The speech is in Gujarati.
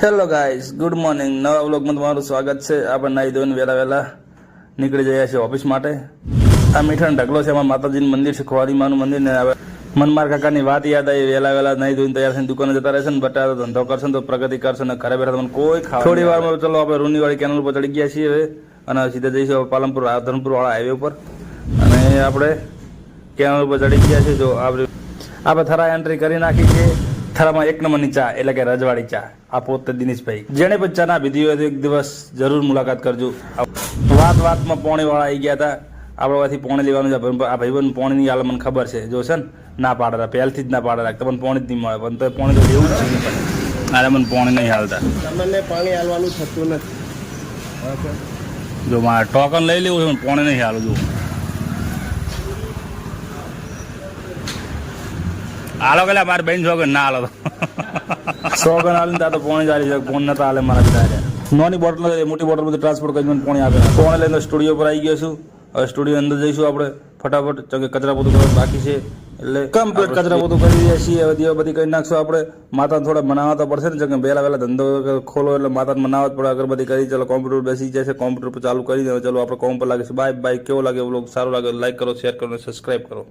હેલો ગાઈસ ગુડ મોર્નિંગ નવા વ્લોગમાં તમારું સ્વાગત છે. આપણે નાઈ ધોઈને વહેલા વહેલા નીકળી જઈએ છીએ ઓફિસ માટે. આ મીઠાનો ઢગલો છે. એમાં માતાજીનું મંદિર છે. ખોવારી માનું મંદિર ને આવે મનમાર કાકાની વાત યાદ આવી. વહેલા વહેલા નહીં ધોઈને તૈયાર થઈને દુકાને જતા રહેશે ને બટા ધંધો કરશે તો પ્રગતિ કરશે ને ઘરે બેઠા તમને કોઈ ખાવા થોડી વારમાં ચલો આપણે રૂનીવાળી કેનલ ઉપર ચડી ગયા છીએ હવે અને સીધા જઈશું પાલનપુર ધરમપુર વાળા હાઈવે ઉપર. અને આપણે કેનલ ઉપર ચડી ગયા છીએ. જો આપણે આપણે થરા એન્ટ્રી કરી નાખી છે. થરામાં એક નંબરની ચા એટલે કે રજવાડી ચા. આ પોતે દિનેશભાઈ. જેને પણ ચાના પીધી હોય તો એક દિવસ જરૂર મુલાકાત કરજો. વાત વાતમાં પોણી વાળા આવી ગયા હતા. આપણા વાથી પોણી લેવાનું છે આ ભાઈબંધ પોણીની હાલ મને ખબર છે. જો છે ને ના પાડેલા પહેલથી જ ના પાડેલા તમને પોણી જ નહીં મળે પણ તો પોણી તો લેવું જ છે નહીં અરે મને પોણી નહીં હાલતા. તમને પાણી હાલવાનું થતું નથી. જો મારે ટોકન લઈ લેવું છે પણ પોણી નહીં હાલું જો હાલો કે મારે બેન સોગન ના હાલો સોગન હાલીને ત્યાં તો પોણી ચાલી છે ફોન નતા હાલે મારા બધા નોની બોટલ મોટી બોટલ બધી ટ્રાન્સપોર્ટ કરી મને પોણી આપે પોણે લઈને સ્ટુડિયો પર આવી ગયો છું. હવે સ્ટુડિયો અંદર જઈશું આપણે ફટાફટ કે કચરા પોતું કરવા બાકી છે એટલે કમ્પ્લીટ કચરા પોતું કરી રહ્યા છીએ. હવે દીવા બધી કરી નાખશું આપણે. માતાને થોડા મનાવવા તો પડશે ને કે વહેલા વહેલા ધંધો ખોલો એટલે માતાને મનાવવા જ પડે. અગરબત્તી કરી ચલો કોમ્પ્યુટર બેસી જાય છે કોમ્પ્યુટર પર ચાલુ કરી દે ચલો આપણે કોમ પર છે. બાય બાય કેવો લાગે લોકો સારો લાગે લાઈક કરો શેર કરો અને સબસ્ક્રાઈબ કરો.